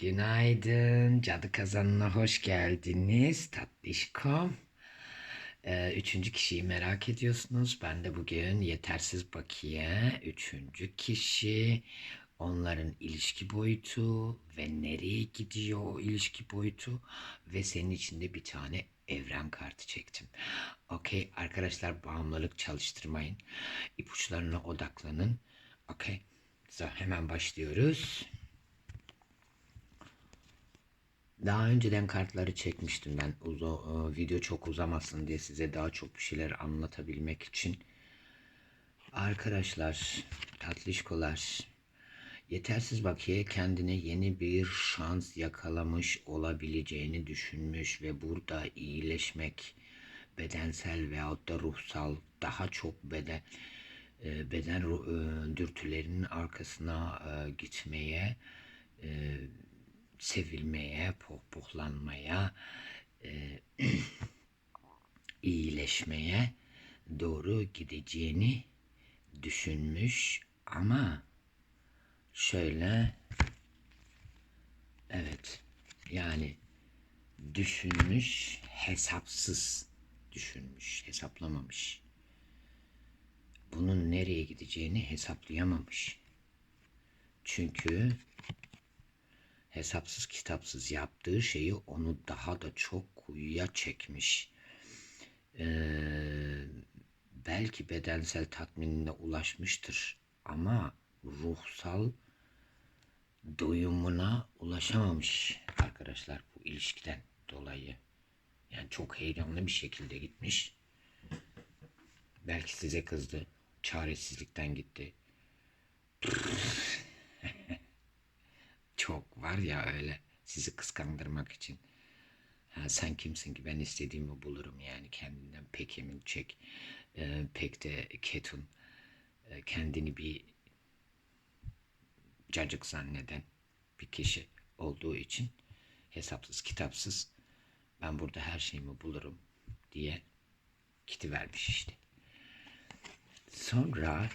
Günaydın. Cadı kazanına hoş geldiniz. Tatlışkom. Ee, üçüncü kişiyi merak ediyorsunuz. Ben de bugün yetersiz bakiye. Üçüncü kişi. Onların ilişki boyutu ve nereye gidiyor o ilişki boyutu. Ve senin içinde bir tane evren kartı çektim. Okey arkadaşlar bağımlılık çalıştırmayın. İpuçlarına odaklanın. Okey. Hemen başlıyoruz. Daha önceden kartları çekmiştim ben. Uzo, e, video çok uzamasın diye size daha çok bir şeyler anlatabilmek için. Arkadaşlar, tatlışkolar, yetersiz bakiye kendine yeni bir şans yakalamış olabileceğini düşünmüş ve burada iyileşmek bedensel veyahut da ruhsal daha çok beden e, beden e, dürtülerinin arkasına e, gitmeye sevilmeye, pohpohlanmaya, e, iyileşmeye doğru gideceğini düşünmüş ama şöyle evet yani düşünmüş hesapsız düşünmüş hesaplamamış. Bunun nereye gideceğini hesaplayamamış. Çünkü hesapsız kitapsız yaptığı şeyi onu daha da çok kuyuya çekmiş. Ee, belki bedensel tatminine ulaşmıştır ama ruhsal doyumuna ulaşamamış arkadaşlar bu ilişkiden dolayı. Yani çok heyecanlı bir şekilde gitmiş. Belki size kızdı. Çaresizlikten gitti. Var ya öyle sizi kıskandırmak için. Ha, sen kimsin ki ben istediğimi bulurum yani kendinden pek emin çek. Ee, pek de ketun. Ee, kendini bir cacık zanneden bir kişi olduğu için hesapsız kitapsız ben burada her şeyimi bulurum diye kiti vermiş işte. Sonra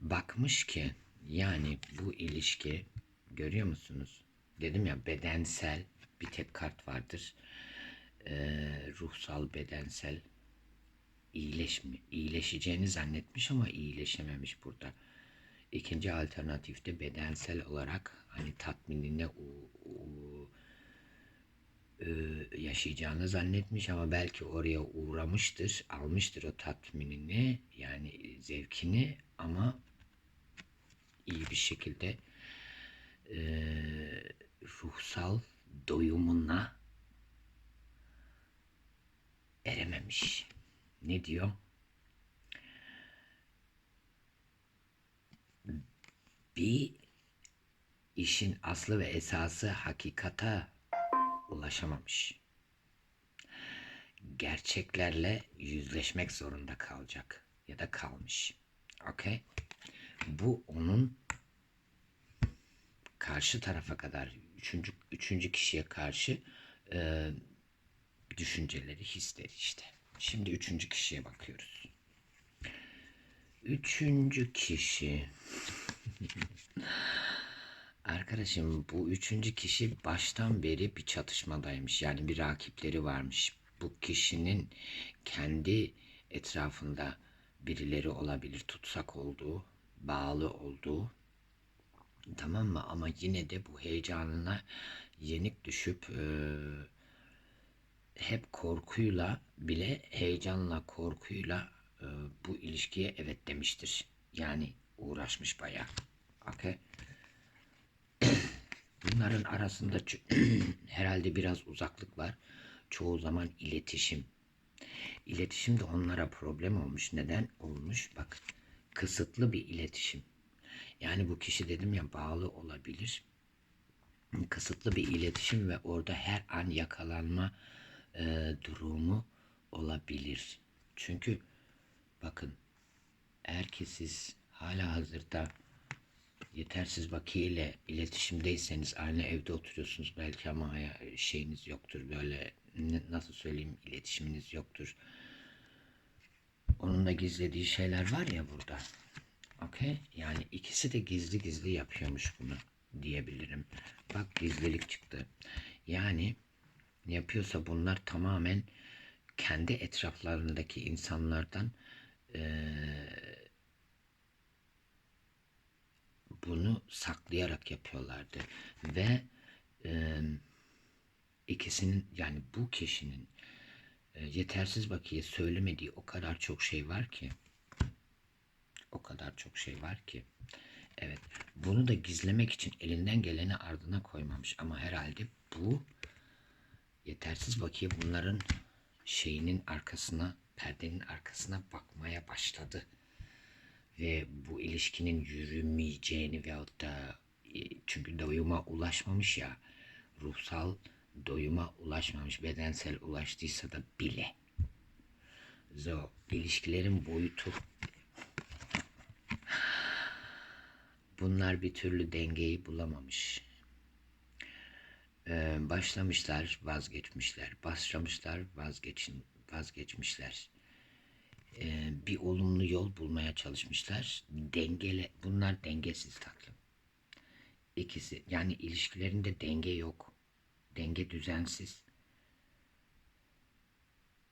bakmış ki yani bu ilişki görüyor musunuz? Dedim ya bedensel bir tek kart vardır. Ee, ruhsal bedensel iyileşme, iyileşeceğini zannetmiş ama iyileşememiş burada. İkinci alternatifte bedensel olarak hani tatminine u, u, e, yaşayacağını zannetmiş ama belki oraya uğramıştır, almıştır o tatminini yani zevkini ama iyi bir şekilde e, ruhsal doyumuna erememiş. Ne diyor? Bir işin aslı ve esası hakikata ulaşamamış. Gerçeklerle yüzleşmek zorunda kalacak ya da kalmış. Okey? Bu onun karşı tarafa kadar üçüncü, üçüncü kişiye karşı e, düşünceleri, hisleri işte. Şimdi üçüncü kişiye bakıyoruz. Üçüncü kişi. Arkadaşım bu üçüncü kişi baştan beri bir çatışmadaymış. Yani bir rakipleri varmış. Bu kişinin kendi etrafında birileri olabilir. Tutsak olduğu, bağlı olduğu. Tamam mı? Ama yine de bu heyecanına yenik düşüp e, hep korkuyla bile heyecanla korkuyla e, bu ilişkiye evet demiştir. Yani uğraşmış bayağı. Okay. Bunların arasında herhalde biraz uzaklık var. Çoğu zaman iletişim. İletişim de onlara problem olmuş. Neden olmuş? Bak kısıtlı bir iletişim. Yani bu kişi dedim ya bağlı olabilir. Kısıtlı bir iletişim ve orada her an yakalanma e, durumu olabilir. Çünkü bakın eğer ki siz hala hazırda yetersiz bakiye ile iletişimdeyseniz aynı evde oturuyorsunuz belki ama şeyiniz yoktur böyle nasıl söyleyeyim iletişiminiz yoktur. Onun da gizlediği şeyler var ya burada. Okey? Yani ikisi de gizli gizli yapıyormuş bunu. diyebilirim. Bak gizlilik çıktı. Yani yapıyorsa bunlar tamamen kendi etraflarındaki insanlardan eee, bunu saklayarak yapıyorlardı ve eee, ikisinin yani bu kişinin e, yetersiz bakiye söylemediği o kadar çok şey var ki. O kadar çok şey var ki. Evet bunu da gizlemek için elinden geleni ardına koymamış. Ama herhalde bu yetersiz bakiye bunların şeyinin arkasına perdenin arkasına bakmaya başladı. Ve bu ilişkinin yürümeyeceğini veyahut da e, çünkü doyuma ulaşmamış ya ruhsal doyuma ulaşmamış bedensel ulaştıysa da bile. So, ilişkilerin boyutu. Bunlar bir türlü dengeyi bulamamış. Ee, başlamışlar vazgeçmişler. Başlamışlar vazgeçin vazgeçmişler. Ee, bir olumlu yol bulmaya çalışmışlar. Dengele bunlar dengesiz tatlım. İkisi yani ilişkilerinde denge yok denge düzensiz.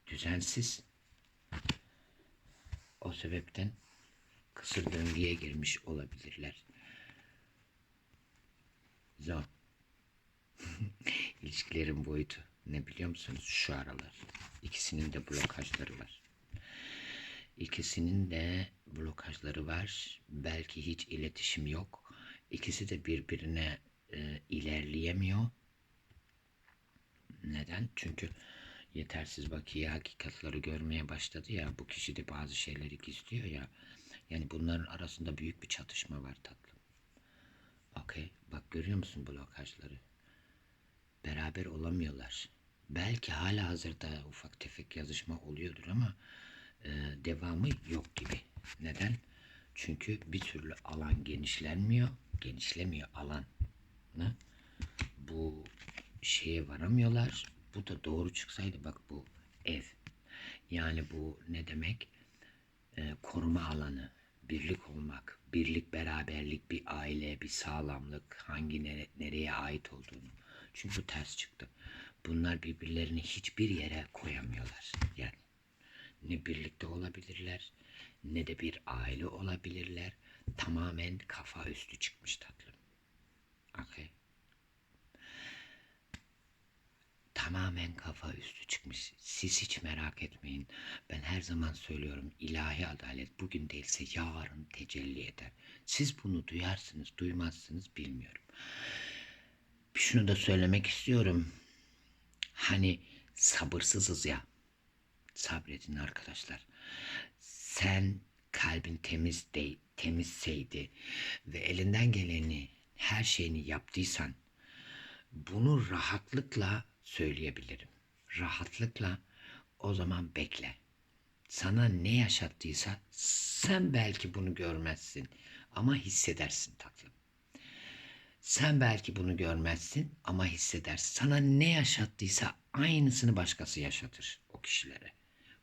Düzensiz. O sebepten kısır döngüye girmiş olabilirler. Zor. İlişkilerin boyutu ne biliyor musunuz? Şu aralar. İkisinin de blokajları var. İkisinin de blokajları var. Belki hiç iletişim yok. İkisi de birbirine e, ilerleyemiyor. Neden? Çünkü yetersiz bakiye hakikatları görmeye başladı ya. Bu kişi de bazı şeyleri gizliyor ya. Yani bunların arasında büyük bir çatışma var tatlım. Okey. Bak görüyor musun blokajları? Beraber olamıyorlar. Belki hala hazırda ufak tefek yazışma oluyordur ama e, devamı yok gibi. Neden? Çünkü bir türlü alan genişlenmiyor, genişlemiyor alan. Ne? Bu şeye varamıyorlar. Bu da doğru çıksaydı bak bu ev. Yani bu ne demek? E, koruma alanı, birlik olmak, birlik, beraberlik, bir aile, bir sağlamlık, hangi nere- nereye ait olduğunu. Çünkü bu ters çıktı. Bunlar birbirlerini hiçbir yere koyamıyorlar. Yani ne birlikte olabilirler ne de bir aile olabilirler. Tamamen kafa üstü çıkmış tatlım. Okey. Kafa üstü çıkmış. Siz hiç merak etmeyin. Ben her zaman söylüyorum ilahi adalet bugün değilse yarın tecelli eder. Siz bunu duyarsınız, duymazsınız bilmiyorum. Şunu da söylemek istiyorum. Hani sabırsızız ya. Sabredin arkadaşlar. Sen kalbin temiz de, temizseydi ve elinden geleni her şeyini yaptıysan bunu rahatlıkla söyleyebilirim. Rahatlıkla o zaman bekle. Sana ne yaşattıysa sen belki bunu görmezsin ama hissedersin tatlım. Sen belki bunu görmezsin ama hissedersin. Sana ne yaşattıysa aynısını başkası yaşatır o kişilere.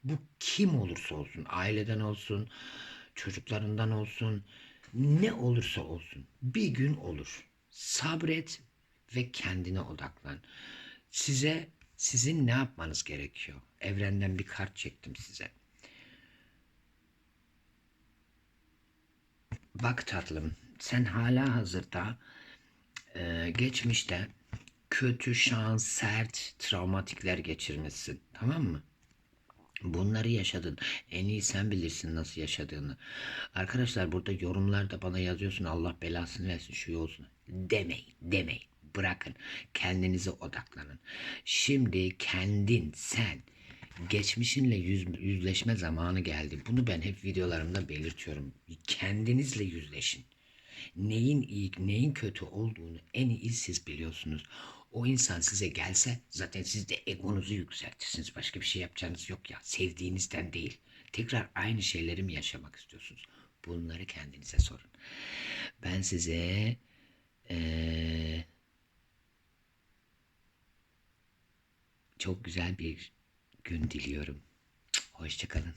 Bu kim olursa olsun, aileden olsun, çocuklarından olsun, ne olursa olsun bir gün olur. Sabret ve kendine odaklan. Size sizin ne yapmanız gerekiyor? Evrenden bir kart çektim size. Bak tatlım, sen hala hazırda e, geçmişte kötü, şans, sert, travmatikler geçirmişsin. Tamam mı? Bunları yaşadın. En iyi sen bilirsin nasıl yaşadığını. Arkadaşlar burada yorumlarda bana yazıyorsun Allah belasını versin şu olsun. Demeyin, demeyin. Bırakın. Kendinize odaklanın. Şimdi kendin, sen geçmişinle yüz, yüzleşme zamanı geldi. Bunu ben hep videolarımda belirtiyorum. Kendinizle yüzleşin. Neyin iyi, neyin kötü olduğunu en iyi siz biliyorsunuz. O insan size gelse zaten siz de egonuzu yükseltirsiniz. Başka bir şey yapacağınız yok ya. Sevdiğinizden değil. Tekrar aynı şeyleri mi yaşamak istiyorsunuz? Bunları kendinize sorun. Ben size eee, çok güzel bir gün diliyorum. Hoşçakalın.